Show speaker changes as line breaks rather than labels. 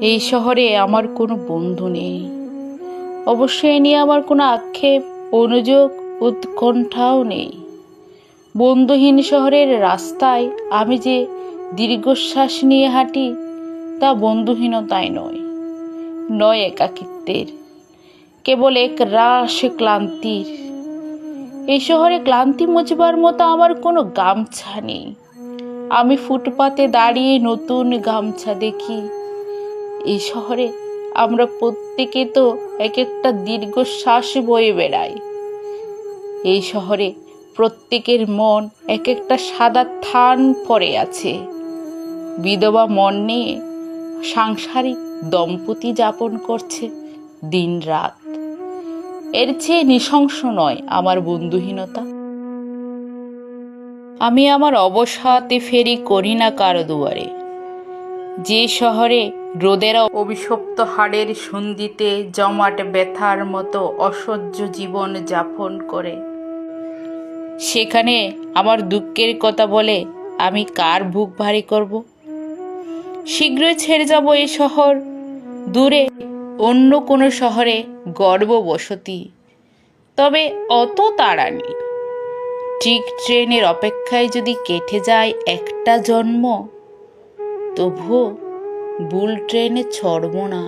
এই শহরে আমার কোনো বন্ধু নেই। অবশ্য এ নিয়ে আমার কোনো আক্ষেপ, অনুযোগ, উৎকণ্ঠাও নেই। বন্ধুহীন শহরের রাস্তায় আমি যে দীর্ঘশ্বাস নিয়ে হাঁটি, তা বন্ধুহীনতায় নয় নয় একাকিত্বের, কেবল এক রাস ক্লান্তির। এই শহরে ক্লান্তি মুছবার মতো আমার কোনো গামছা নেই। আমি ফুটপাতে দাঁড়িয়ে নতুন গামছা দেখি এই শহরে আমরা প্রত্যেকে তো এক একটা দীর্ঘশ্বাস বয়ে বেড়াই। এই শহরে প্রত্যেকের মন এক একটা সাদা থান পড়ে আছে। বিধবা মন নিয়ে সাংসারিক দম্পতি যাপন করছে দিন রাত এর চেয়ে নৃশংস নয় আমার বন্ধুহীনতা। আমি আমার অবসাতে ফেরি করি না কারও দুয়ারে। যে শহরে রোদের অভিশপ্ত হাড়ের সন্ধিতে জমাট ব্যথার মতো অসহ্য জীবন যাপন করে। সেখানে আমার দুঃখের কথা বলে আমি কার বুক ভারী করব? শীঘ্রই ছেড়ে যাব এই শহর। দূরে অন্য কোনো শহরে গর্ব বসতি তবে অত তাড়া নেই ঠিক ট্রেনের অপেক্ষায় যদি কেটে যায় একটা জন্ম তবুও বুল ট্রেনে চড়ব না।